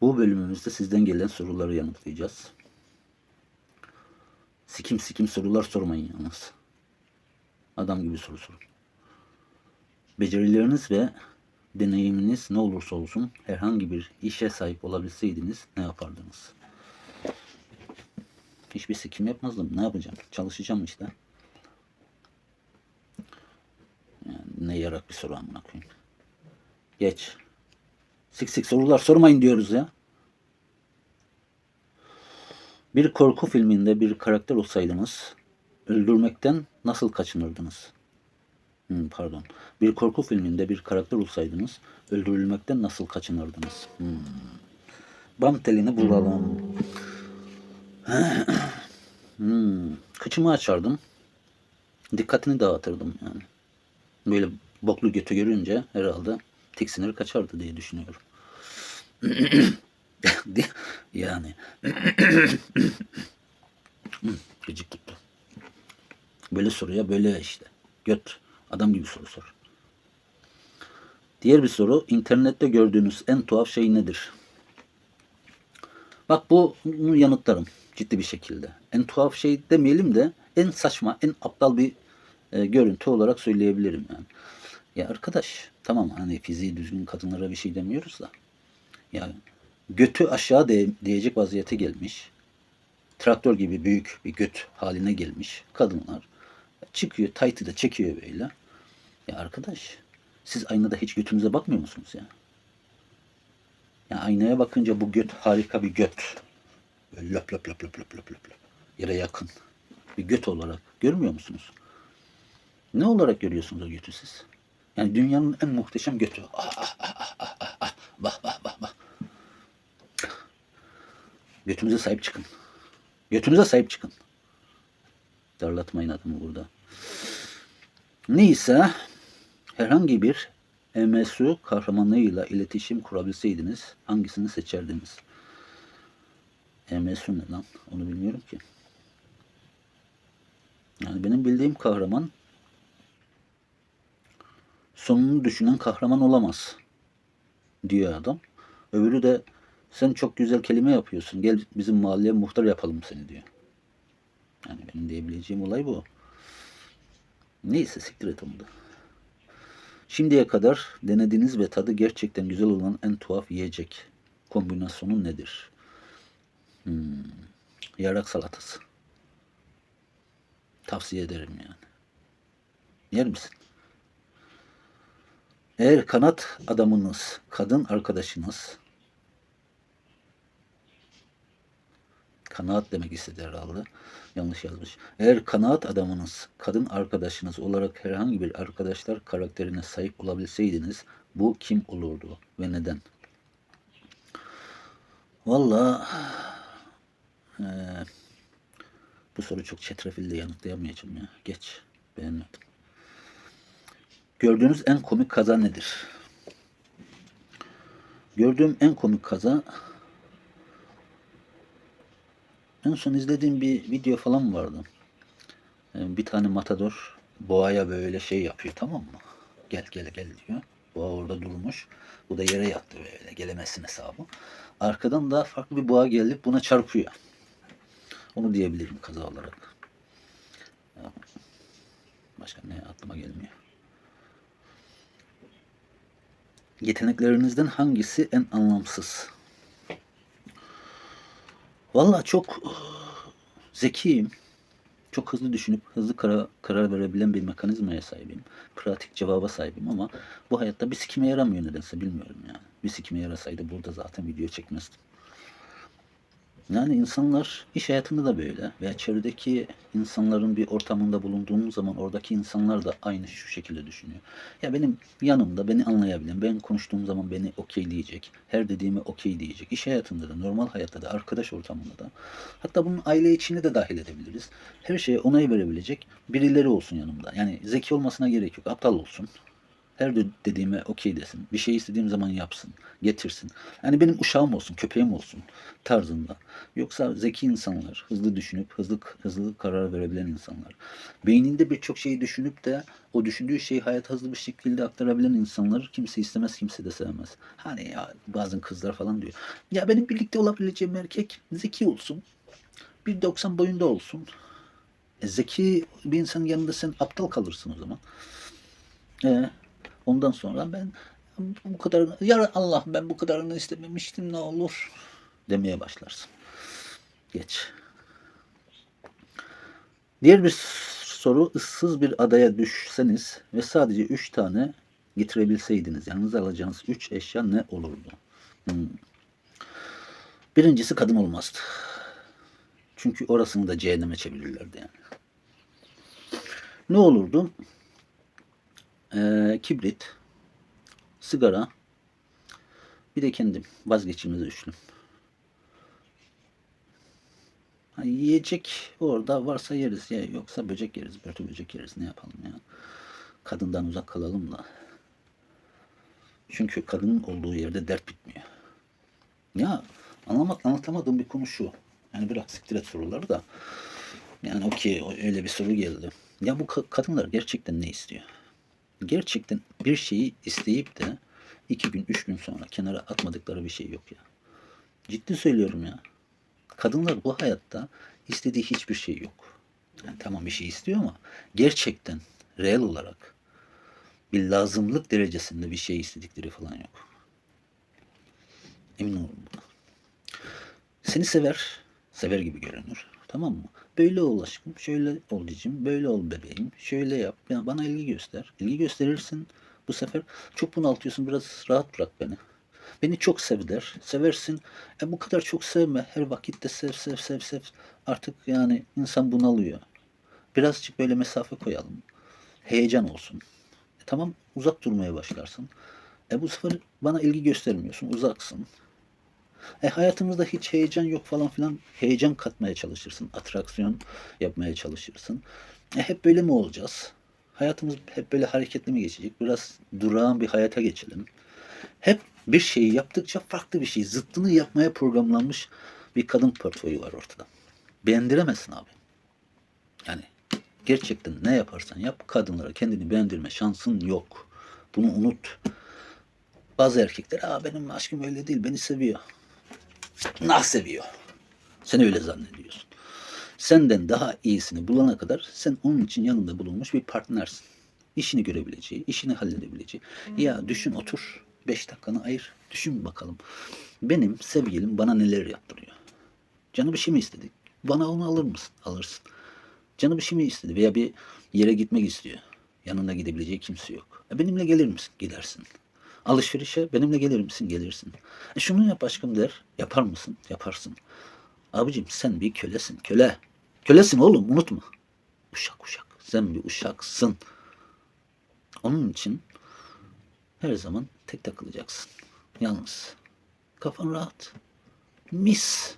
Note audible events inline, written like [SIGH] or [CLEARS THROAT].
Bu bölümümüzde sizden gelen soruları yanıtlayacağız. Sikim sikim sorular sormayın yalnız. Adam gibi soru sorun. Becerileriniz ve deneyiminiz ne olursa olsun herhangi bir işe sahip olabilseydiniz ne yapardınız? Hiçbir sikim yapmazdım. Ne yapacağım? Çalışacağım işte. Yani ne yarak bir soru amına koyayım. Geç. Sik sik sorular sormayın diyoruz ya. Bir korku filminde bir karakter olsaydınız öldürmekten nasıl kaçınırdınız? Hmm, pardon. Bir korku filminde bir karakter olsaydınız öldürülmekten nasıl kaçınırdınız? Hmm. Bam telini bulalım. [CLEARS THROAT] hmm. Kıçımı açardım. Dikkatini dağıtırdım yani. Böyle boklu götü görünce herhalde tiksinir kaçardı diye düşünüyorum. [CLEARS THROAT] yani. [CLEARS THROAT] Gıcık tuttu. Böyle soruya böyle işte. Göt. Adam gibi soru sor. Diğer bir soru. internette gördüğünüz en tuhaf şey nedir? Bak bu bunu yanıtlarım ciddi bir şekilde. En tuhaf şey demeyelim de en saçma, en aptal bir e, görüntü olarak söyleyebilirim yani. Ya arkadaş tamam hani fiziği düzgün kadınlara bir şey demiyoruz da. Ya götü aşağı de, diyecek vaziyete gelmiş. Traktör gibi büyük bir göt haline gelmiş kadınlar. Çıkıyor taytı da çekiyor böyle. Ya arkadaş siz aynada hiç götünüze bakmıyor musunuz ya? Ya aynaya bakınca bu göt harika bir göt. Böyle löp löp löp löp löp löp löp. Yere yakın. Bir göt olarak görmüyor musunuz? Ne olarak görüyorsunuz o götü siz? Yani dünyanın en muhteşem götü. Ah, ah, ah, ah, ah, ah, ah. Bah bah bah bah. Sahip çıkın. Götünüze sahip çıkın. Darlatmayın adamı burada. Neyse herhangi bir MSU kahramanlığıyla iletişim kurabilseydiniz hangisini seçerdiniz? MSU ne lan? Onu bilmiyorum ki. Yani benim bildiğim kahraman sonunu düşünen kahraman olamaz diyor adam. Öbürü de sen çok güzel kelime yapıyorsun. Gel bizim mahalleye muhtar yapalım seni diyor. Yani benim diyebileceğim olay bu. Neyse siktir et onu da. Şimdiye kadar denediğiniz ve tadı gerçekten güzel olan en tuhaf yiyecek kombinasyonu nedir? Hmm, yarak salatası. Tavsiye ederim yani. Yer misin? Eğer kanat adamınız, kadın arkadaşınız, kanaat demek istedi herhalde. Yanlış yazmış. Eğer kanaat adamınız, kadın arkadaşınız olarak herhangi bir arkadaşlar karakterine sahip olabilseydiniz bu kim olurdu ve neden? Valla eee, bu soru çok çetrefilli yanıtlayamayacağım ya. Geç. Beğenmedim. Gördüğünüz en komik kaza nedir? Gördüğüm en komik kaza en son izlediğim bir video falan vardı. Ee, Bir tane matador boğaya böyle şey yapıyor tamam mı? Gel gel gel diyor. Boğa orada durmuş. Bu da yere yattı böyle gelemezsin hesabı. Arkadan da farklı bir boğa gelip buna çarpıyor. Onu diyebilirim kaza olarak. Başka ne aklıma gelmiyor. Yeteneklerinizden hangisi en anlamsız? Vallahi çok zekiyim. Çok hızlı düşünüp hızlı karar, karar verebilen bir mekanizmaya sahibim. Pratik cevaba sahibim ama bu hayatta bir sikime yaramıyor nedense bilmiyorum yani. Bir sikime yarasaydı burada zaten video çekmezdim. Yani insanlar iş hayatında da böyle veya çevredeki insanların bir ortamında bulunduğum zaman oradaki insanlar da aynı şu şekilde düşünüyor. Ya benim yanımda beni anlayabilen, ben konuştuğum zaman beni okey diyecek, her dediğime okey diyecek. İş hayatında da, normal hayatta da, arkadaş ortamında da. Hatta bunun aile içine de dahil edebiliriz. Her şeye onay verebilecek birileri olsun yanımda. Yani zeki olmasına gerek yok, aptal olsun. Her de- dediğime okey desin. Bir şey istediğim zaman yapsın. Getirsin. Yani benim uşağım olsun, köpeğim olsun tarzında. Yoksa zeki insanlar, hızlı düşünüp hızlı hızlı karar verebilen insanlar. Beyninde birçok şeyi düşünüp de o düşündüğü şeyi hayata hızlı bir şekilde aktarabilen insanlar kimse istemez, kimse de sevmez. Hani ya bazen kızlar falan diyor. Ya benim birlikte olabileceğim erkek zeki olsun. 1.90 boyunda olsun. E, zeki bir insanın yanında sen aptal kalırsın o zaman. E, ondan sonra ben bu kadar ya Allah ben bu kadarını istememiştim ne olur demeye başlarsın. Geç. Diğer bir soru ıssız bir adaya düşseniz ve sadece üç tane getirebilseydiniz yanınıza alacağınız üç eşya ne olurdu? Hmm. Birincisi kadın olmazdı. Çünkü orasını da cehenneme çevirirlerdi yani. Ne olurdu? Ee, kibrit, sigara, bir de kendim. Vazgeçilmez üçlüm. Ha, yiyecek orada varsa yeriz. Ya yoksa böcek yeriz. Börtü böcek yeriz. Ne yapalım ya? Kadından uzak kalalım da. Çünkü kadının olduğu yerde dert bitmiyor. Ya anlamak anlatamadığım bir konu şu. Yani bırak siktir et soruları da. Yani okey öyle bir soru geldi. Ya bu ka- kadınlar gerçekten ne istiyor? Gerçekten bir şeyi isteyip de iki gün, üç gün sonra kenara atmadıkları bir şey yok ya. Ciddi söylüyorum ya. Kadınlar bu hayatta istediği hiçbir şey yok. Yani tamam bir şey istiyor ama gerçekten reel olarak bir lazımlık derecesinde bir şey istedikleri falan yok. Emin olun buna. Seni sever, sever gibi görünür. Tamam mı? Böyle ol aşkım, şöyle ol cicim, böyle ol bebeğim, şöyle yap. Ya bana ilgi göster. İlgi gösterirsin. Bu sefer çok bunaltıyorsun, biraz rahat bırak beni. Beni çok sev der. Seversin. E bu kadar çok sevme. Her vakitte sev, sev, sev, sev. Artık yani insan bunalıyor. Birazcık böyle mesafe koyalım. Heyecan olsun. E tamam uzak durmaya başlarsın. E bu sefer bana ilgi göstermiyorsun. Uzaksın. E hayatımızda hiç heyecan yok falan filan. Heyecan katmaya çalışırsın. Atraksiyon yapmaya çalışırsın. E hep böyle mi olacağız? Hayatımız hep böyle hareketli mi geçecek? Biraz durağan bir hayata geçelim. Hep bir şeyi yaptıkça farklı bir şey, zıttını yapmaya programlanmış bir kadın portföyü var ortada. Beğendiremezsin abi. Yani gerçekten ne yaparsan yap kadınlara kendini beğendirme şansın yok. Bunu unut. Bazı erkekler Aa, benim aşkım öyle değil beni seviyor. Nah seviyor. Sen öyle zannediyorsun. Senden daha iyisini bulana kadar sen onun için yanında bulunmuş bir partnersin. İşini görebileceği, işini halledebileceği. Ya düşün otur. Beş dakikanı ayır. Düşün bakalım. Benim sevgilim bana neler yaptırıyor. Canı bir şey mi istedi? Bana onu alır mısın? Alırsın. Canı bir şey mi istedi? Veya bir yere gitmek istiyor. Yanına gidebileceği kimse yok. E benimle gelir misin? Gidersin. Alışverişe benimle gelir misin? Gelirsin. E şunu yap aşkım der. Yapar mısın? Yaparsın. Abicim sen bir kölesin. Köle. Kölesin oğlum unutma. Uşak uşak. Sen bir uşaksın. Onun için her zaman tek takılacaksın. Yalnız. Kafan rahat. Mis.